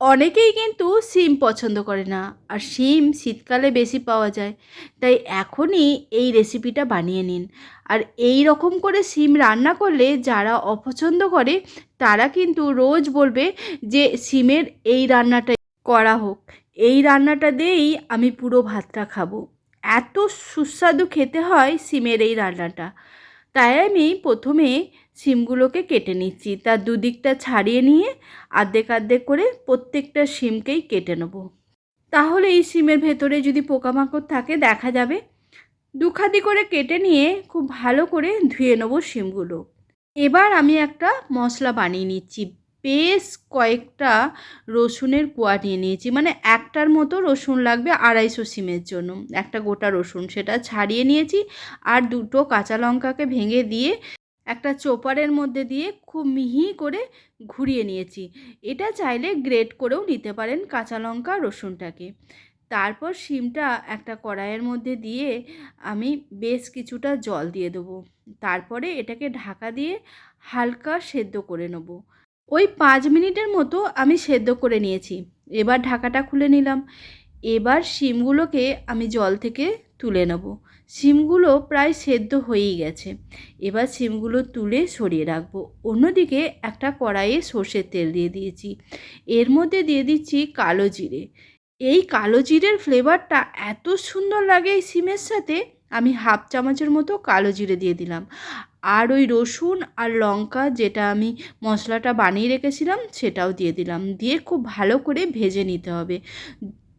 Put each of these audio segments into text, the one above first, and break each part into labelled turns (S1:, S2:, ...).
S1: অনেকেই কিন্তু সিম পছন্দ করে না, আর সিম শীতকালে বেশি পাওয়া যায়। তাই এখনই এই রেসিপিটা বানিয়ে নিন। আর এই রকম করে সিম রান্না করলে যারা অপছন্দ করে, তারা কিন্তু রোজ বলবে যে সিমের এই রান্নাটা করা হোক। এই রান্নাটা দিয়েই আমি পুরো ভাতটা খাব। এত সুস্বাদু খেতে হয় সিমের এই রান্নাটা। তাই আমি প্রথমে সিমগুলোকে কেটে নিচ্ছি। তার দুদিকটা ছাড়িয়ে নিয়ে আর্ধেক আর্ধেক করে প্রত্যেকটা সিমকেই কেটে নেব। তাহলে এই সিমের ভেতরে যদি পোকামাকড় থাকে, দেখা যাবে দুখাদি করে কেটে নিয়ে খুব ভালো করে ধুয়ে নেব সিমগুলো এবার আমি একটা মশলা বানিয়ে নিচ্ছি। বেশ কয়েকটা রসুনের কোয়া নিয়ে নিয়েছি। মানে একটার মতো রসুন লাগবে আড়াইশো সিমের জন্য। একটা গোটা রসুন সেটা ছাড়িয়ে নিয়েছি আর দুটো কাঁচা লঙ্কাকে ভেঙে দিয়ে একটা চোপারের মধ্যে দিয়ে খুব মিহি করে ঘুরিয়ে নিয়েছি। এটা চাইলে গ্রেট করেও নিতে পারেন কাঁচা লঙ্কা রসুনটাকে। তারপর শিমটা একটা কড়াইয়ের মধ্যে দিয়ে আমি বেশ কিছুটা জল দিয়ে দেবো। তারপরে এটাকে ঢাকা দিয়ে হালকা সেদ্ধ করে নেব। ওই পাঁচ মিনিটের মতো আমি সেদ্ধ করে নিয়েছি। এবার ঢাকাটা খুলে নিলাম। এবার শিমগুলোকে আমি জল থেকে তুলে নেব। শিমগুলো প্রায় সেদ্ধ হয়েই গেছে। এবার শিমগুলো তুলে সরিয়ে রাখব। অন্যদিকে একটা কড়াইয়ে সর্ষের তেল দিয়ে দিয়েছি। এর মধ্যে দিয়ে দিচ্ছি কালো জিরে। এই কালো জিরের ফ্লেভারটা এত সুন্দর লাগে এই সিমের সাথে, আমি হাফ চামচের মতো কালো জিরে দিয়ে দিলাম। আর ওই রসুন আর লঙ্কা যেটা আমি মশলাটা বানিয়ে রেখেছিলাম, সেটাও দিয়ে দিলাম। দিয়ে খুব ভালো করে ভেজে নিতে হবে।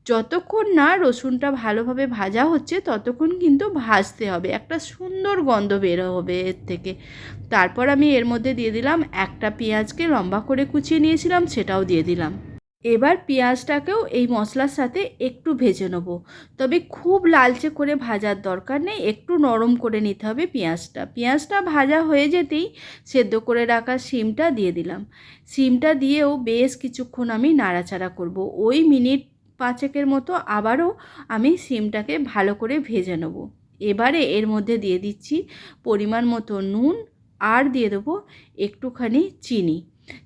S1: যতক্ষণ না রসুনটা ভালোভাবে ভাজা হচ্ছে, ততক্ষণ কিন্তু ভাজতে হবে। একটা সুন্দর গন্ধ বের হবে এর থেকে। তারপর আমি এর মধ্যে দিয়ে দিলাম একটা পেঁয়াজকে লম্বা করে কুচিয়ে নিয়েছিলাম, সেটাও দিয়ে দিলাম। এবার পেঁয়াজটাকেও এই মশলার সাথে একটু ভেজে নেব। তবে খুব লালচে করে ভাজার দরকার নেই, একটু নরম করে নিতে হবে পেঁয়াজটা। পেঁয়াজটা ভাজা হয়ে যেতেই সেদ্ধ করে রাখা সিমটা দিয়ে দিলাম। সিমটা দিয়েও বেশ কিছুক্ষণ আমি নাড়াচাড়া করব। ওই মিনিট পাঁচেকের মতো আবারও আমি সিমটাকে ভালো করে ভেজে নেব। এবারে এর মধ্যে দিয়ে দিচ্ছি পরিমাণ মতো নুন আর দিয়ে দেবো একটুখানি চিনি।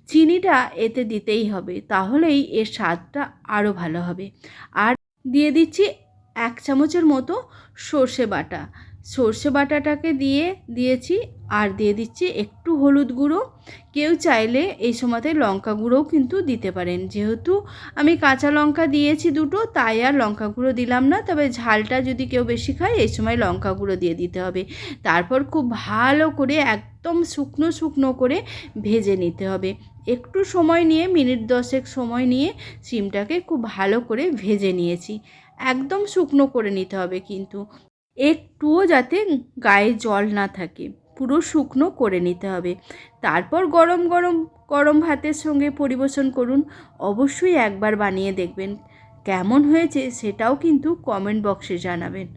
S1: চিনিটা এতে দিতেই হবে, তাহলেই এর স্বাদটা আরও ভালো হবে। আর দিয়ে দিচ্ছি এক চামচের মতো সর্ষে বাটা। সর্ষে বাটাটাকে দিয়ে দিয়েছি আর দিয়ে দিচ্ছি একটু হলুদ গুঁড়ো। কেউ চাইলে এই সময়তে লঙ্কা গুঁড়োও কিন্তু দিতে পারেন। যেহেতু আমি কাঁচা লঙ্কা দিয়েছি দুটো, তাই আর লঙ্কা গুঁড়ো দিলাম না। তবে ঝালটা যদি কেউ বেশি খায়, এই সময় লঙ্কা গুঁড়ো দিয়ে দিতে হবে। তারপর খুব ভালো করে একদম শুকনো শুকনো করে ভেজে নিতে হবে। একটু সময় নিয়ে, মিনিট দশেক সময় নিয়ে সিমটাকে খুব ভালো করে ভেজে নিয়েছি। একদম শুকনো করে নিতে হবে কিন্তু। একটুও যাতে গায়ে জল না থাকে। পুরো শুকনো করে নিতে হবে। তারপর গরম গরম গরম ভাতের সঙ্গে পরিবেশন করুন। অবশ্যই একবার বানিয়ে দেখবেন। কেমন হয়েছে সেটাও কিন্তু কমেন্ট বক্সে জানাবেন।